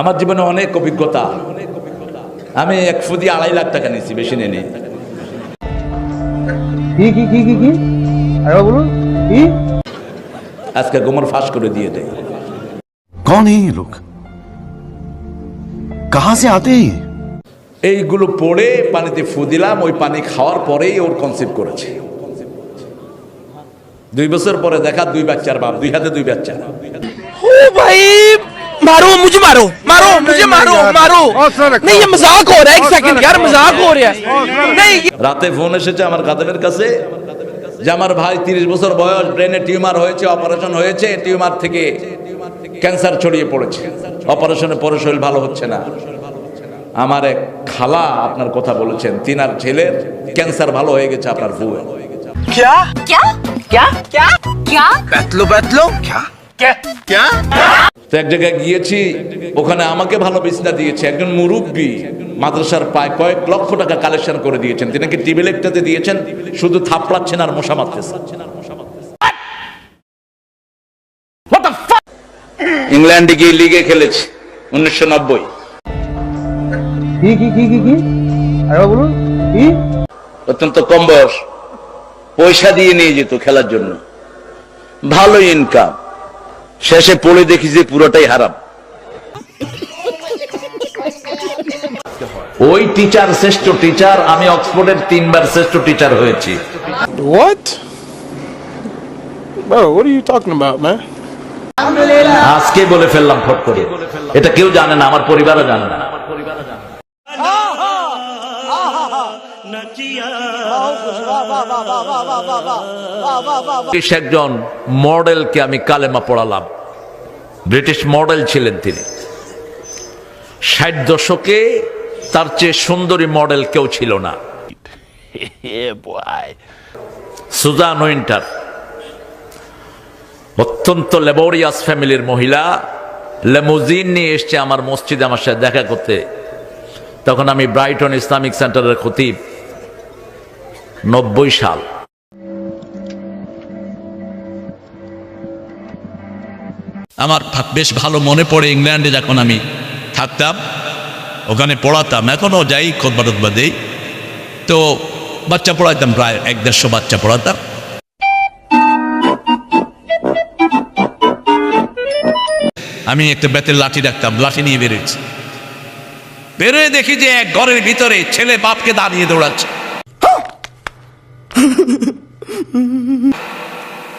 আমার জীবনে অনেক অভিজ্ঞতা। আমি এক ফুদি আড়াই লাখ টাকা নিয়েছি বেশি নেই আজকে গোমর ফাঁস করে দিয়ে দেয় কন এই লোক কাহা সে আতে এইগুলো পড়ে পানিতে ফু দিলাম ওই পানি খাওয়ার পরেই ওর কনসেপ্ট করেছে। দুই বছর পরে দেখা দুই বাচ্চার বাপ দুই হাতে দুই বাচ্চা। ও ভাই! मारो मुझे मारो मारो मुझे मारो मारो नहीं ये मजाक हो रहा है एक सेकंड यार मजाक हो रहा है नहीं ये- রাতে ফোন এসেছে আমার কাদেমের কাছে যে আমার ভাই তিরিশ বছর বয়স ব্রেনে টিউমার হয়েছে অপারেশন হয়েছে টিউমার থেকে ক্যান্সার ছড়িয়ে পড়েছে অপারেশনের পরে শরীর ভালো হচ্ছে না আমার এক খালা আপনার কথা বলেছেন তিনার ছেলের ক্যান্সার ভালো হয়ে গেছে আপনার ফুয়ে क्या क्या क्या क्या क्या बैतलो बैतलो क्या क्या क्या তো এক জায়গায় গিয়েছি ওখানে আমাকে ভালো বিছনা দিয়েছে একজন মুরব্বী মাদ্রাসার পায় কয়েক লক্ষ টাকা কালেকশন করে দিয়েছেন। টিভি লেকটাতে দিয়েছেন শুধু থাপড়াচ্ছেন আর মশা মারতেছেন ইংল্যান্ডে গিয়ে লিগে খেলেছে উনিশশো নব্বই। কি কি কি কি কি? বলুন কি? অত্যন্ত কম বয়স পয়সা দিয়ে নিয়ে যেত খেলার জন্য। ভালো ইনকাম শেষে পড়ে দেখি যে পুরোটাই হারাম ওই টিচার শ্রেষ্ঠ টিচার আমি অক্সফোর্ডের তিনবার শ্রেষ্ঠ টিচার হয়েছি What? Bro, what are you talking about, man? আজকে বলে ফেললাম ফট করে এটা কেউ জানে না আমার পরিবারও জানে না ব্রিটিশ একজন মডেলকে আমি কালেমা পড়ালাম। ব্রিটিশ মডেল ছিলেন তিনি। ষাট দশকে তার চেয়ে সুন্দরী মডেল কেউ ছিল না। সুজান উইন্টার অত্যন্ত লেবোরিয়াস ফ্যামিলির মহিলা লেমুজিন নিয়ে এসছে আমার মসজিদে আমার সাথে দেখা করতে। তখন আমি ব্রাইটন ইসলামিক সেন্টারের খতিব। নব্বই সাল। আমার বেশ ভালো মনে পড়ে ইংল্যান্ডে যখন আমি থাকতাম, ওখানে পড়াতাম। এখনও যাই খোদবা টোদবা দেই। তো বাচ্চা পড়াতাম প্রায় এক দেড়শো বাচ্চা পড়াতাম। আমি একটা বেতের লাঠি রাখতাম, লাঠি নিয়ে বেরোচ্ছি বেরোয় দেখি যে এক ঘরের ভিতরে ছেলে বাপকে দাঁড়িয়ে দৌড়াচ্ছে।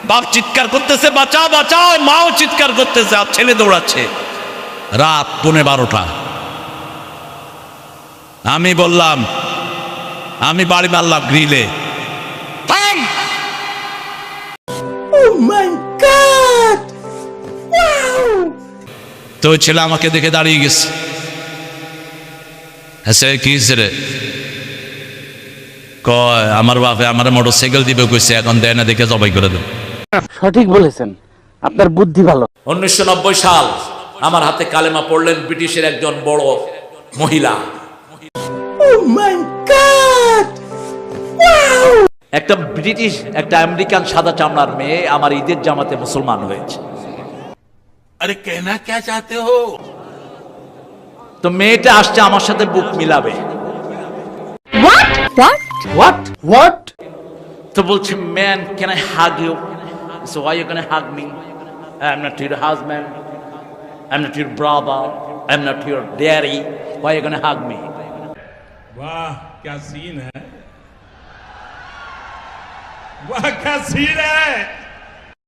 বাপ চিৎকার করতেছে বাঁচাও বাঁচাও মাও চিৎকার করতেছে আর ছেলে দৌড়াচ্ছে। রাত পৌনে বারোটা। আমি বললাম আমি বাড়ি মারলাম গ্রিলে। থাম! তো ছেলে আমাকে দেখে দাঁড়িয়ে গেছে। সে কি হয়েছে রে। কয় আমার বাপে আমার মোটর সাইকেল দিবে কইছে এখন দেয় না দেখে জবাই করে দেব। সঠিক বলেছেন। আপনার বুদ্ধি ভালো। উনিশশো সাল আমার হাতে কালেমা পড়লেন ব্রিটিশের একজন বড় মহিলা। oh একটা ব্রিটিশ একটা আমেরিকান সাদা চামড়ার মেয়ে আমার ঈদের জামাতে মুসলমান হয়েছে। আরে কেনা কে চাতে হো? তো মেয়েটা আসছে আমার সাথে বুক মিলাবে what what হোয়াট হোয়াট তো বলছে man can I hug you so why you can hug me I am not your husband I am not your brother I am not your daddy why you can hug me वाह क्या scene है वाह क्या scene है